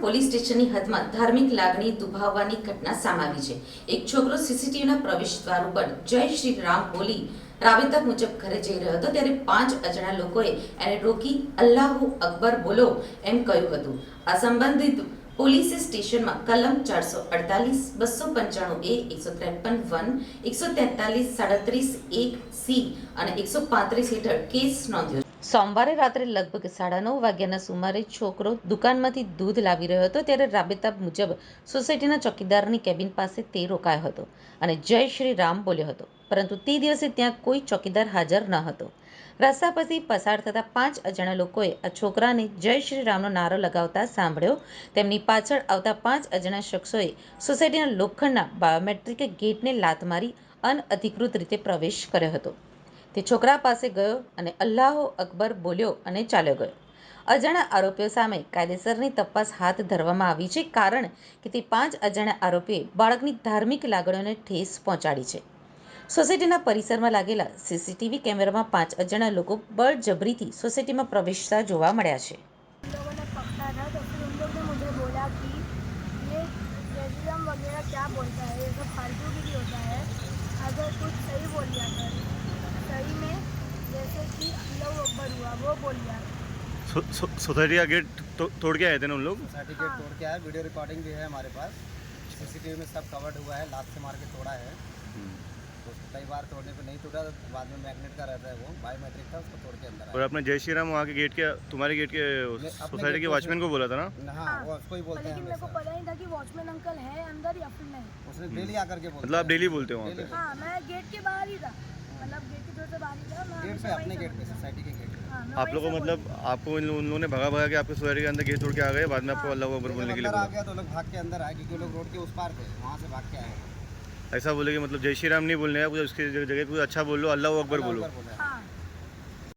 Police સ્ટેશનની હદમાં ધાર્મિક લાગણી દુભાવવાની ઘટના સામે આવી છે. એક છોકરો સીસીટીવીના પ્રવેશ દ્વાર ઉપર જય શ્રી રામ બોલી રાબેતા મુજબ ઘરે જઈ રહ્યો હતો ત્યારે પાંચ અજાણ્યા લોકોએ એને રોકી અલ્લાહુ અકબર બોલો એમ કહ્યું હતું. આ સંબંધિત પોલીસ સ્ટેશનમાં કલમ ચારસો અડતાલીસ, બસો પંચાણું એ, એકસો ત્રેપન વન, એકસો તેતાલીસ, સાડત્રીસ એક સી અને એકસો પાંત્રીસ હેઠળ કેસ નોંધ્યો સોમવારે રાત્રે લગભગ સાડા નવ વાગ્યાના સુમારે છોકરો દુકાનમાંથી દૂધ લાવી રહ્યો હતો, ત્યારે રાબેતા મુજબ સોસાયટીના ચોકીદારની કેબિન પાસે તે રોકાયો હતો અને જય શ્રી રામ બોલ્યો હતો. પરંતુ તે દિવસે ત્યાં કોઈ ચોકીદાર હાજર ન હતો. રસ્તા પછી પસાર થતા પાંચ અજાણ્યા લોકોએ આ છોકરાને જય શ્રી રામનો નારો લગાવતા સાંભળ્યો. તેમની પાછળ આવતા પાંચ અજાણ્યા શખ્સોએ સોસાયટીના લોખંડના બાયોમેટ્રિક ગેટને લાત મારી અનઅધિકૃત રીતે પ્રવેશ કર્યો હતો. તે છોકરા પાસે ગયો અને અલ્લાહો અકબર બોલ્યો અને ચાલ્યો ગયો અજાણ્યા આરોપીઓ સામે કાયદેસરની તપાસ હાથ ધરવામાં આવી છે કારણ કે તે પાંચ અજાણ્યા આરોપીએ બાળકની ધાર્મિક લાગણીઓને ઠેસ પહોંચાડી છે સોસાયટીના પરિસરમાં લાગેલા સીસીટીવી કેમેરામાં પાંચ અજાણ્યા લોકો બળજબરીથી સોસાયટીમાં પ્રવેશતા જોવા મળ્યા છે उन लोगों ने पकड़ा था तो फिर उन लोग ने मुझे बोला कि ये रेजिज्म वगैरह क्या बोलता है ये सब फालतूगिरी होता है अगर कुछ सही बोल दिया सोसाइटी का गेट तो, तोड़ के आए थे ना उन लोग? सर्टिफिकेट तोड़ के आया वीडियो रिकॉर्डिंग भी है हमारे पास। सीसीटीवी में सब कवर्ड हुआ है लात से मार के तोड़ा है। तो उसको कई बार तोड़ने पे नहीं टूटा तो बाद में मैग्नेट का रहता है वो बायोमेट्रिक था उसको तोड़ के अंदर और अपने जय श्री राम वहाँ के गेट के तुम्हारे गेट के सोसाइटी के वॉचमैन को बोला था ना? हाँ वो उसको ही बोलते हैं मेरे को पता नहीं था कि वॉचमैन अंकल है अंदर या फिर नहीं। उसने डेली आकर के मतलब आप डेली बोलते हो वहाँ पे? हाँ मैं गेट के बाहर ही था। मतलब गेट की तरफ़ से बाहर ही था मैं गेट पे अपने गेट पे सोसाइटी के गेट पे। हाँ, आप लोगों को मतलब आपको उन लोगों ने भगा भगा के आपके सोसाइटी के अंदर गेट तोड़ के आ गए बाद में आपको अल्लाह अकबर बोलने के लिए आ गया तो लोग भाग के अंदर आए क्योंकि लोग रोड के उस पार थे वहाँ से भाग के आए। ऐसा बोले कि मतलब जय श्री राम नहीं बोलने का कुछ उसकी जगह कुछ अच्छा बोलो अल्लाह अकबर बोलो। अकबर बोला। हाँ